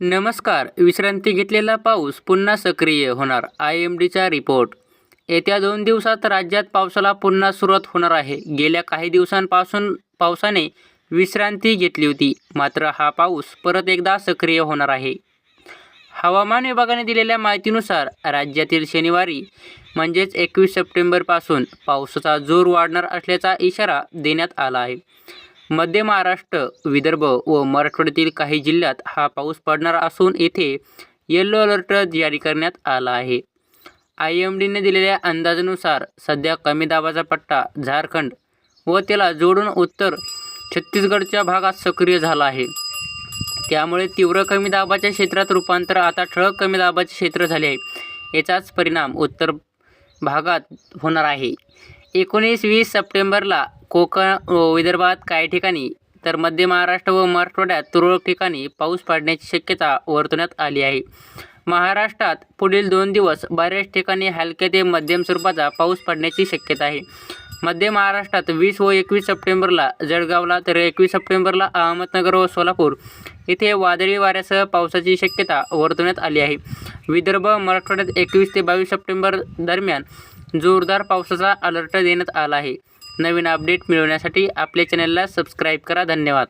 नमस्कार. विश्रांती घेतलेला पाऊस पुन्हा सक्रिय होणार आय एम डीचा रिपोर्ट. येत्या दोन दिवसात राज्यात पावसाला पुन्हा सुरुवात होणार आहे. गेल्या काही दिवसांपासून पावसाने विश्रांती घेतली होती मात्र हा पाऊस परत एकदा सक्रिय होणार आहे. हवामान विभागाने दिलेल्या माहितीनुसार राज्यातील शनिवारी म्हणजेच एकवीस सप्टेंबरपासून पावसाचा जोर वाढणार असल्याचा इशारा देण्यात आला आहे. मध्य महाराष्ट्र विदर्भ व मराठवाड्यातील काही जिल्ह्यात हा पाऊस पडणार असून येथे येलो अलर्ट जारी करण्यात आला आहे. आय एम डीने दिलेल्या अंदाजानुसार सध्या कमी दाबाचा पट्टा झारखंड व त्याला जोडून उत्तर छत्तीसगडच्या भागात सक्रिय झाला आहे. त्यामुळे तीव्र कमी दाबाच्या क्षेत्रात रूपांतर आता ठळक कमी दाबाचे क्षेत्र झाले आहे. याचाच परिणाम उत्तर भागात होणार आहे. एकोणीस वीस सप्टेंबरला कोकण व विदर्भात काही ठिकाणी तर मध्य महाराष्ट्र व मराठवाड्यात तुरळक ठिकाणी पाऊस पडण्याची शक्यता वर्तवण्यात आली आहे. महाराष्ट्रात पुढील दोन दिवस बऱ्याच ठिकाणी हलक्या ते मध्यम स्वरूपाचा पाऊस पडण्याची शक्यता आहे. मध्य महाराष्ट्रात वीस व एकवीस सप्टेंबरला जळगावला तर एकवीस सप्टेंबरला अहमदनगर व सोलापूर येथे वादळी वाऱ्यासह पावसाची शक्यता वर्तवण्यात आली आहे. विदर्भ मराठवाड्यात एकवीस ते बावीस सप्टेंबर दरम्यान जोरदार पावसाचा अलर्ट देण्यात आला आहे. नवीन अपडेट मिळवण्यासाठी आपल्या चॅनलला सबस्क्राईब करा. धन्यवाद.